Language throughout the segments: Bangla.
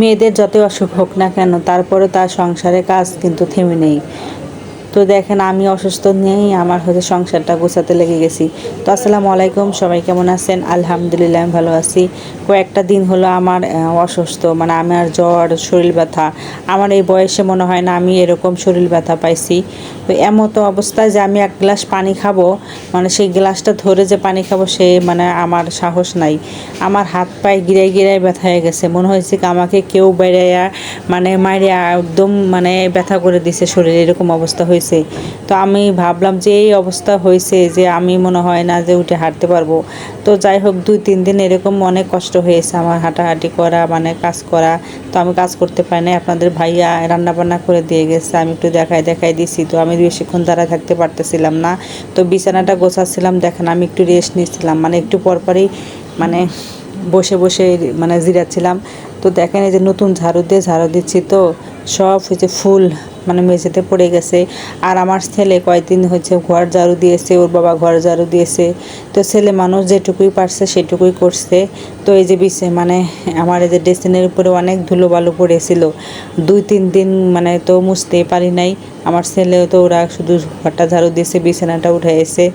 মেয়েদের যত অসুখ হোক না কেন তারপরে তার সংসারে কাজ কিন্তু থেমে নেই। তো দেখেন, আমি অসুস্থ নিয়েই আমার হচ্ছে সংসারটা গোছাতে লেগে গেছি। তো আসসালামু আলাইকুম, সবাই কেমন আছেন? আলহামদুলিল্লাহ, আমি ভালো আছি। কয়েকটা দিন হলো আমার অসুস্থ মানে আমার জ্বর, শরীর ব্যথা। আমার এই বয়সে মনে হয় না আমি এরকম শরীর ব্যথা পাইছি। তো এমতো অবস্থায় যে আমি এক গ্লাস পানি খাব মানে সেই গ্লাসটা ধরে যে পানি খাব, সে মানে আমার সাহস নাই। আমার হাত পায়ে গিরাই গিরাই ব্যথা হয়ে গেছে। মনে হয়েছে কি আমাকে কেউ বেড়াইয়া মানে মারিয়া একদম মানে ব্যথা করে দিছে শরীরে, এরকম অবস্থা হয়েছে। তো আমি ভাবলাম যে এই অবস্থা হয়েছে যে আমি মনে হয় না যে উঠে হাঁটতে পারব। তো যাই হোক, দুই, তিন দিন এরকম অনেক কষ্ট হয়েছে আমার হাঁটাহাঁটি করা মানে কাজ করা। তো আমি কাজ করতে পারি না আপনাদের ভাইয়া রান্না বান্না করে দিয়ে গেছে। আমি একটু দেখাই দেখাই দিছি। তো আমি বেশিক্ষণ দাঁড়ায় থাকতে পারতেছিলাম না। তো বিছানাটা গোছাচ্ছিলাম। দেখেন, আমি একটু রেস্ট নিচ্ছিলাম। মানে একটু পরপরই মানে বসে বসে মানে জিরাচ্ছিলাম। তো দেখেন এই যে নতুন ঝাড়ু দিয়ে ঝাড়ু দিচ্ছি তো, সব হচ্ছে ফুল মানে মেঝেতে পড়ে গেছে। আর আমার ছেলে কয়েকদিন হচ্ছে ঘর ঝাড়ু দিয়েছে, ওর বাবা ঘর ঝাড়ু দিয়েছে। তো ছেলে মানুষ যেটুকুই পারছে সেটুকুই করছে। তো এই যে বিছে মানে আমার এই যে ড্রেসিনের উপরে অনেক ধুলো বালু পড়েছিল। দুই, তিন দিন মানে তো মুছতে পারি নাই। আমার ছেলেও তো ওরা শুধু ঘরটা ঝাড়ু দিয়েছে, বিছানাটা উঠে এসে,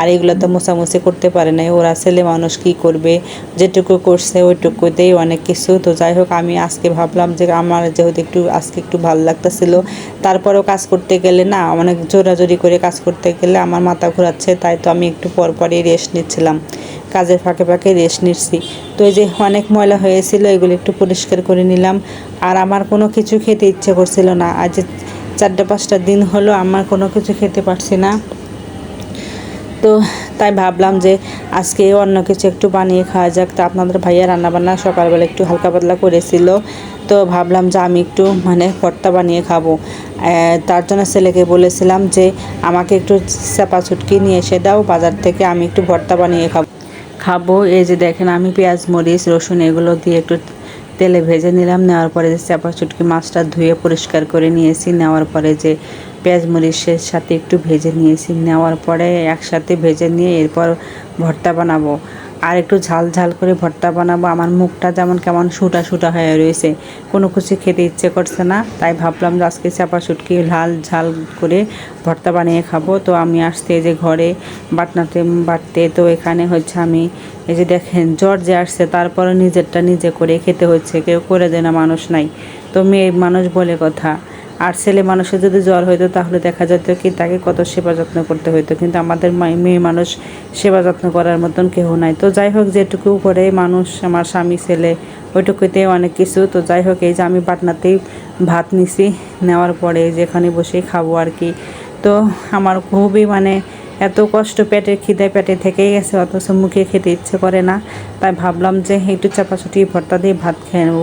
আর এগুলো তো মোছামুছি করতে পারে নাই। ওরা ছেলে মানুষ কি করবে? যেটুকু করছে ওইটুকুতেই অনেক কিছু। তো যাই হোক, আমি আজকে ভাবলাম যে আমার যেহেতু একটু, আজকে একটু ভালো লাগতেছিল। তারপরেও কাজ করতে গেলে না, অনেক জোরাজোরি করে কাজ করতে গেলে আমার মাথা ঘোরাচ্ছে, তাই তো আমি একটু পর পরই রেস্ট নিচ্ছিলাম। কাজের ফাঁকে ফাঁকে রেস্ট নিচ্ছি। তো এই যে অনেক ময়লা হয়েছিল, এগুলো একটু পরিষ্কার করে নিলাম। আর আমার কোনো কিছু খেতে ইচ্ছে করছিল না। আজ চারটে, পাঁচটা দিন হলো আমার কোনো কিছু খেতে পারছি না। তো তাই ভাবলাম যে আজকে অন্য কিছু একটু বানিয়ে খাওয়া যাক। তো আপনাদের ভাইয়া রান্নাবান্না সকালবেলা একটু হালকা পাতলা করেছিল। তো ভাবলাম যে আমি একটু মানে ভর্তা বানিয়ে খাব। তার জন্য ছেলেকে বলেছিলাম যে আমাকে একটু চাপা ছুটকি নিয়ে এসে দাও, বাজার থেকে আমি একটু ভর্তা বানিয়ে খাব। খাব, এই যে দেখেন আমি পেঁয়াজ, মরিচ, রসুন এগুলো দিয়ে একটু তেলে ভেজে নিলাম, নেওয়ার পরে যে চাপা চুটকি মাছটা ধুয়ে পরিষ্কার করে নিয়েছি, নেওয়ার পরে যে পেঁয়াজ মরিচের সাথে একটু ভেজে নিয়েছি, নেওয়ার পরে একসাথে ভেজে নিয়ে এরপর ভর্তা বানাবো। আর একটু ঝাল ঝাল করে ভর্তা বানাবো। আমার মুখটা যেমন কেমন শুটা শুটা হয়ে রয়েছে। কোনো কিছু খেতে ইচ্ছে করছে না, তাই ভাবলাম যে আজকে চাপা সুটকি লাল ঝাল করে ভর্তা বানিয়ে খাব। তো আমি আসতে যে ঘরে, বাটনাতে বাটতে। তো এখানে হচ্ছে আমি, এই যে দেখেন, জ্বর যে আসছে তারপরে নিজেরটা নিজে করে খেতে হচ্ছে। কেউ করে দেয় না, মানুষ নাই। তো মেয়ে মানুষ বলে কথা। আর ছেলে মানুষের যদি জ্বর হইতো তাহলে দেখা যেত কি তাকে কত সেবা যত্ন করতে হইতো। কিন্তু আমাদের মেয়ে মানুষ সেবা যত্ন করার মতন কেউ নাই। তো যাই হোক, যেটুকু করে মানুষ, আমার স্বামী, ছেলে, ওইটুকুতে অনেক কিছু। তো যাই হোক, এই যে আমি পাটনাতেই ভাত নিছি, নেওয়ার পরে যেখানে বসে খাব আর কি। তো আমার খুবই মানে এত কষ্ট পেটে খিদে পেটে থেকেই গেছে, অথচ মুখে খেতে ইচ্ছে করে না। তাই ভাবলাম যে একটু চাপাচুটি, ভর্তা দিয়ে ভাত খেয়ে নেব।